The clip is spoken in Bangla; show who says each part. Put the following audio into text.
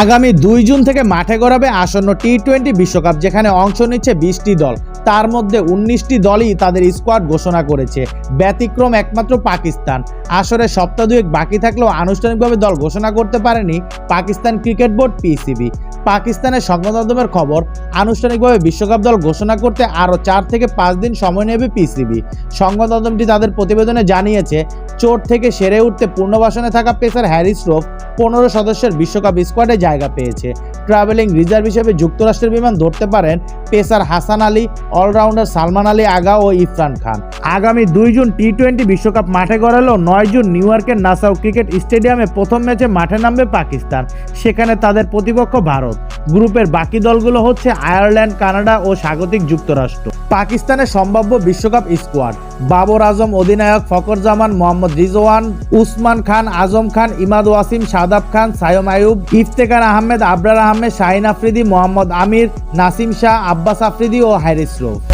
Speaker 1: আগামী দুই জুন থেকে মাঠে গড়াবে আসন্ন টি টোয়েন্টি বিশ্বকাপ, যেখানে অংশ নিচ্ছে বিশটি দল। তার মধ্যে উনিশটি দলই তাদের স্কোয়াড ঘোষণা করেছে। ব্যতিক্রম একমাত্র পাকিস্তান। আসরে সপ্তাহ দুয়েক বাকি থাকলেও আনুষ্ঠানিকভাবে দল ঘোষণা করতে পারেনি পাকিস্তান ক্রিকেট বোর্ড পিসিবি পাকিস্তানের সংবাদ মাধ্যমের খবর, আনুষ্ঠানিকভাবে বিশ্বকাপ দল ঘোষণা করতে আরও চার থেকে পাঁচ দিন সময় নেবে পিসিবি সংবাদ মাধ্যমটি তাদের প্রতিবেদনে জানিয়েছে চোট থেকে সেরে উঠতে পূর্ণবাসনে থাকা পেসার হ্যারিস রোফ পনেরো সদস্যের বিশ্বকাপ স্কোয়াডে জায়গা পেয়েছে। ট্রাভেলিং রিজার্ভ হিসেবে যুক্তরাষ্ট্রের বিমান ধরতে পারেন পেসার হাসান আলী, অলরাউন্ডার সালমান আলী আগা ও ইরফান খান। আগামী দুই জুন টি টোয়েন্টি বিশ্বকাপ মাঠে গড়ালেও নয় জুন নিউ ইয়র্কের নাসাউ ক্রিকেট স্টেডিয়ামে প্রথম ম্যাচে মাঠে নামবে পাকিস্তান। সেখানে তাদের প্রতিপক্ষ ভারত। গ্রুপের বাকি দলগুলো হচ্ছে আয়ারল্যান্ড, কানাডা ও স্বাগতিক যুক্তরাষ্ট্র। পাকিস্তানের সম্ভাব্য বিশ্বকাপ স্কোয়াড। বাবর আজম, অধিনায়ক ফকর জামান মোহাম্মদ রিজওয়ান, উসমান খান, আজম খান, ইমাদ ওয়াসিম, সাদাব খান, সায়ম আয়ুব ইফতেকার আহমেদ, আবরার আহমেদ, শাহিন আফ্রিদি, মোহাম্মদ আমির, নাসিম শাহ, আব্বাস আফ্রিদি ও হ্যারিস রৌফ।